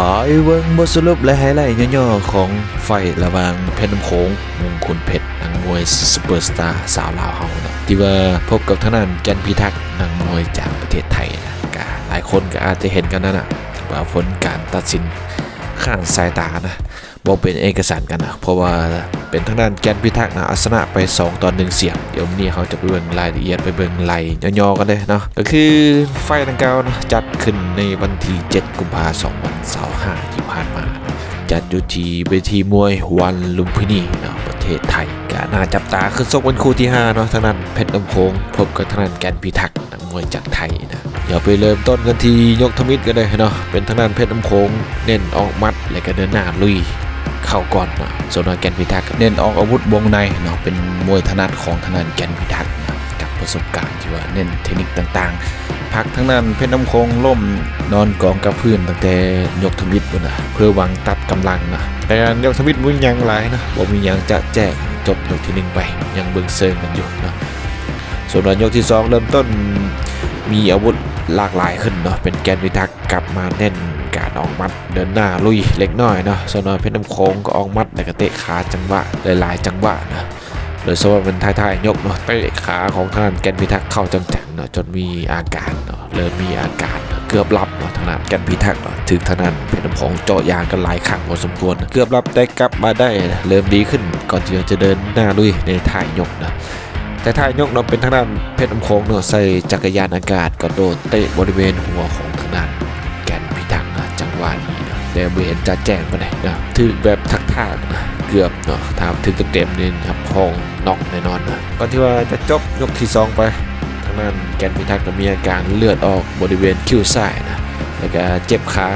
ไปเวิงบทสรุปและไฮไลท์ย่อๆของไฟระหว่างเพชรน้ำโขงมงคลเพชรนักมวยซูเปอร์สตาร์สาวลาวเฮานะที่ว่าพบกับทางด้านจันพิทักษ์นักมวยจากประเทศไทยนะก็หลายคนก็อาจจะเห็นกันนั่นนะว่าผลการตัดสิน ข้างสายตานะบอกเป็นเอกสารกันนะเพราะว่าเป็นทางด้านแกนพิทักษ์นะอาสนะไป 2 ตอนหนึ่งเสียงเดี๋ยวนี้เขาจะไปเบิ่งรายละเอียดไปเบิ่งไล่ย่อๆกันเลยเนาะก็คือไฟดังกล่าวนะจัดขึ้นในวันที่ 7 กุมภาพันธ์2025ที่ผ่านมา จัดอยู่ที่เวทีมวยวันลุมพินีเนาะประเทศไทยก็น่าจับตาคือซกวันคู่ที่5เนาะทางนั้นเพชรน้ำโขงพบกับทางนั้นแกนพิทักษ์นักมวยจากไทยนะ เดี๋ยวไปเริ่มต้นกันที่ยกทมิตกันเลยเนาะเป็นทางนั้นเพชรน้ำโขงเน้นออกหมัดและก็เดินหน้าลุยเข้าก่อนเนาะส่วนทางแกนพิทักษ์เน้นออกอาวุธวงในเนาะเป็นมวยถนัดของทางด้านแกนพิทักษ์นะกับประสบการณ์ที่ว่าเน้นเทคนิคต่างๆพักทั้งนั้นเพชรน้ำโคงล่มนอนกองกับพื้นตั้งแต่ยกทมิตพุ่นนะเพื่อหวังตัดกำลังนะแต่การยกทมิตมุ่งยังหลายนะบ่มีหยังจะแจ้งจบยกที่หนึ่งไปยังเบิ่งเซิงกันอยู่เนาะส่วนวันยกที่สองเริ่มต้น มีอาวุธหลากหลายขึ้นเนาะเป็นแกนพิทักษ์กลับมาเน้นการออกมัดเดินหน้าลุยเล็กน้อยเนาะส่วนอยเพชรน้ำโค้งก็ออกมัดแล้วก็เตะขาจังหวะหลายๆจังหวะนะโดยเฉพาะเป็นท้ายๆยกเนาะเตะขาของทางด้านแกนพิทักษ์เข้าจังๆเนาะจนมีอาการเนาะเริ่มมีอาการเกือบหลับเนาะทางด้านแกนพิทักษ์เนาะถึงทางด้านเพชรน้ำโค้งเจาะยางกันหลายครั้งพอสมควร เกือบหลับแต่กลับมาได้เริ่มดีขึ้นก่อนที่จะเดินหน้าลุยในท้ายยกนะ แต่ท้ายกเนาเป็นทางด้านเพชรน้ำโคงเนาะใส่จักรยานอากาศกระโดดเตะบริเวณหัวของทางด้านแกนพิทักษ์นะจังหวะนี้เนาะแต่ไม่เห็นจะแจ้งไปไหนนะถึงแบบทักทากนะเกือบเนาะถามถึงเต็มๆนี่ครับพองน็อกแน่นอนนะก่อนที่ว่าจะจบยกที่สองไปทางด้านแกนพิทักษ์ก็มีอาการเลือดออกบริเวณคิ้วซ้ายนะแล้วก็เจ็บขา